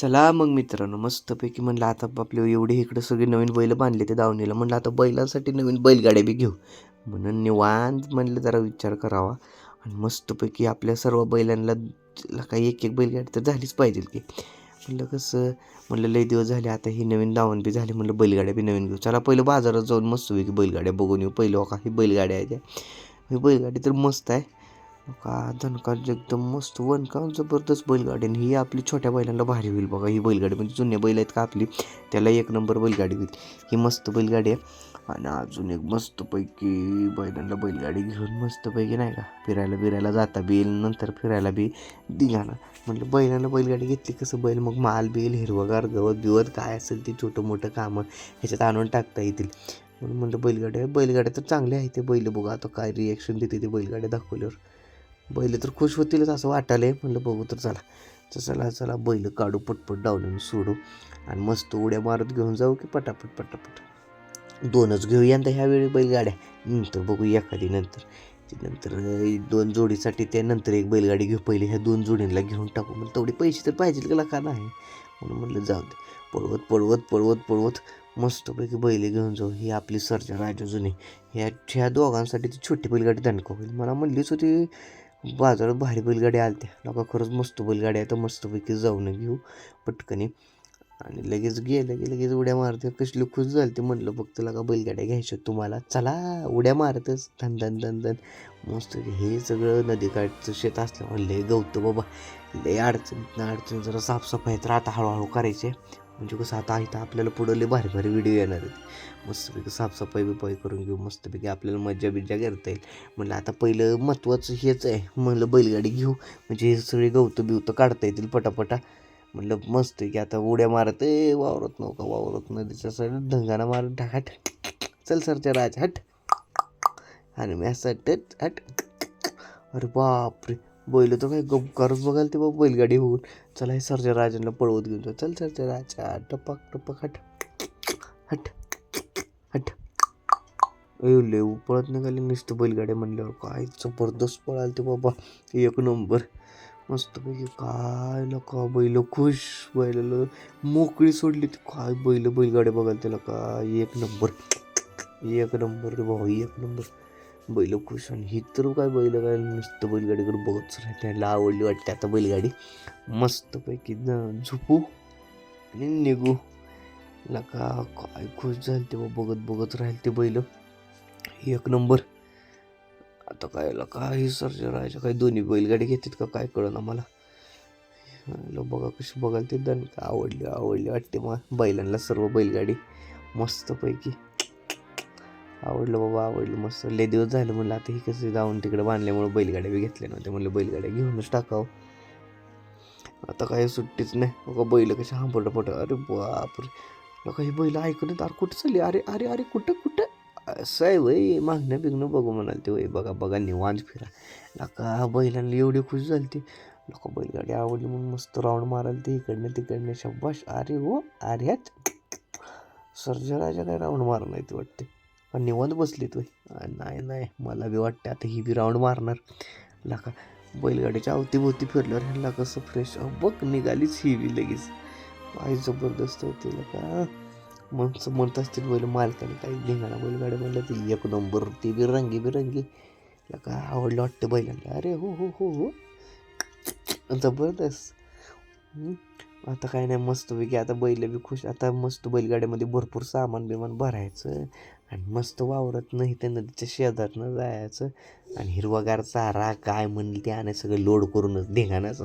चला मग मित्रांनो मस्तपैकी म्हणलं आता आपले एवढे इकडं सगळे नवीन बैल बांधले ते दावणीला. म्हणलं आता बैलांसाठी नवीन बैलगाड्या बी घेऊ. म्हणून निवांत म्हणलं जरा विचार करावा. आणि मस्तपैकी आपल्या सर्व बैलांना काही एक एक बैलगाडी तर झालीच पाहिजे की. म्हणलं कसं म्हणलं लई दिवस झाले आता ही नवीन दावण बी झाली म्हणलं बैलगाड्या बी नवीन घेऊ. चला पहिलं बाजारात जाऊन मस्तपैकी बैलगाड्या बघून येऊ. पहिलं हो का ही बैलगाड्या आहे त्या ही बैलगाडी तर मस्त आहे. का? दणका एकदम मस्त वन का? जबरदस्त बैलगाडी. आणि ही आपली छोट्या बैलांना भारी होईल बघा. ही बैलगाडी म्हणजे जुन्या बैल आहेत का आपली? त्याला एक नंबर बैलगाडी होईल. ही मस्त बैलगाडी आहे. आणि अजून एक मस्तपैकी बैलांना बैलगाडी घेऊन मस्तपैकी नाही का? फिरायला बिरायला जाता बी येईल. नंतर फिरायला बी दिघाना म्हटलं बैलांना बैलगाडी घेतली कसं बैल? मग माल बिल हिरवगार गवत बिवत काय असेल ते छोटं मोठं कामं ह्याच्यात आणून टाकता येतील. म्हणून म्हणलं बैलगाड्या बैलगाड्या तर चांगल्या आहेत ते बैल. बघा आता काय रिॲक्शन देते ते बैलगाड्या दाखवल्यावर. बैल तर खुश होतीलच असं वाटायला म्हणलं बघू तर चला. तर चला चला बैल काढू पटपट डावलून सोडू. आणि मस्त उड्या मारत घेऊन जाऊ की पटापट पटापट. दोनच घेऊ यंदा ह्यावेळी बैलगाड्या. नंतर बघू एखादी नंतर. नंतर दोन जोडीसाठी त्यानंतर एक बैलगाडी घेऊ. पहिले ह्या दोन जोडींना घेऊन टाकू. मग तेवढे पैसे तर पाहिजेत का का नाही. म्हणून म्हणलं जाऊ दे. पळवत पळवत पळवत पळवत मस्तपैकी बैल घेऊन जाऊ. ही आपली सरच्या राजा जुने. ह्या ह्या दोघांसाठी ती छोटी बैलगाडी दणका होईल. मला म्हणलीच होती बाजारात भारी बैलगाड्या आलत्या. नका खरंच मस्त बैलगाड्या तर मस्तपैकी जाऊन घेऊ पटकनी. आणि लगेच गेलं की लगेच उड्या मारते. कसली खुश झाली ते म्हणलं फक्त लगा बैलगाड्या घ्यायच्या तुम्हाला? चला उड्या मारतच. धन धन धन धन. मस्त हे सगळं नदीकाठचं शेत असल्यामुळे लय गवतं बाबा. लय अडचण अडचण जरा साफसफाई तर आता हळूहळू करायचे म्हणजे कसं आता इथं आपल्याला पुढं लय भारी भारी व्हिडिओ येणार आहेत. मस्तपैकी साफसफाई बिफाई करून घेऊ मस्तपैकी आपल्याला मज्जा बिज्जा करता येईल. म्हटलं आता पहिलं महत्त्वाचं हेच आहे. म्हणलं बैलगाडी घेऊ म्हणजे हे सगळे गवतं बिवतं काढता येतील पटापटा. म्हटलं मस्त आहे की आता उड्या मारत ए वावरत नव्हता वावरत नदीच्या साईड ढंगाना मारत हट चल सरच्या राज हट. आणि मी असं हट हट अरे बापरे. बैल तर काय गपकारच बघाल ते बाबा बैलगाडी होऊन चला हे सरच्या राजांना पळवत घेऊन जाऊ. चल सरच्या राजा. टपक टपक हट. हट. हट. अयो लेऊ पळत निघाले नुसतं बैलगाड्या म्हणल्यावर. काय जबरदस्त पळाल ते बाबा. एक नंबर. मस्तपैकी काय लका बैल खुश बैलाला मोकळी सोडली ती. काय बैल बैलगाड्या बघाल त्याला काय? एक नंबर. एक नंबर रे भाऊ एक नंबर. बैल खुश आणि ही तर काय बैलगाडी काय नुसतं बैलगाडीकडे बघतच राहील त्याला आवडली वाटते आता बैलगाडी. मस्तपैकी न झोपू आणि निघू. लका काय खुश झाले ते बघत बघत राहील ते बैल. एक नंबर. आता काय काय सरच्या राहायच्या काय दोन्ही बैलगाडी घेतात का काय कळलं मला. बघा कशी बघाल ते. दण का आवडली आवडली वाटते मग बैलांना सर्व बैलगाडी. मस्तपैकी. आवडलं बाबा आवडलं. मस्त लय दिवस झालं म्हणलं आता ही कसं जाऊन तिकडे बांधल्यामुळं बैलगाड्या बी घेतल्या नव्हत्या म्हणलं बैलगाड्या घेऊनच टाकावं. आता काही सुट्टीच नाही. बघा बैल कशा हांबरडं पट अरे बापरे. लोक हे बैल ऐकून अरे कुठं चालली? अरे अरे अरे कुठं कुठं? असं आहे वय. मागणं बिगणं बघू म्हणाल ते वय. बघा बघा निवांत फिरा. लका बैलांना एवढी खुश झाली ती लोक बैलगाडी आवडली म्हणून मस्त राऊंड मारायला ते इकडनं तिकडनं शब्बाश अरे हो अरे सर्जा काय राऊंड मार ते वाटते. पण निवांत बसली तू. नाही नाही. मला बी वाटतं आता ही बी राऊंड मारणार. लाका बैलगाडीच्या अवतीभोवती फिरल्यावर ह्यांना कसं फ्रेश बघ निघालीच ही बी लगेच. पाय जबरदस्त होते लका. मग म्हणत असतील बैल मालकाने काही धिंगाणा बैलगाडी म्हणलं ती एक नंबर. ती बी रंगी बिरंगी. लका आवडलं वाटतं बैलांना. अरे हो हो हो हो. जबरदस्त. आता काय नाही मस्तपैकी आता बैल बी खुश. आता मस्त बैलगाड्यामध्ये भरपूर सामान बिमान भरायचं. आणि मस्त वावरत नाही त्या नदीच्या शेजारनं जायचं. आणि हिरवागार चारा काय म्हणलं ते आणायचं सगळं लोड करूनच धिंगाणाच.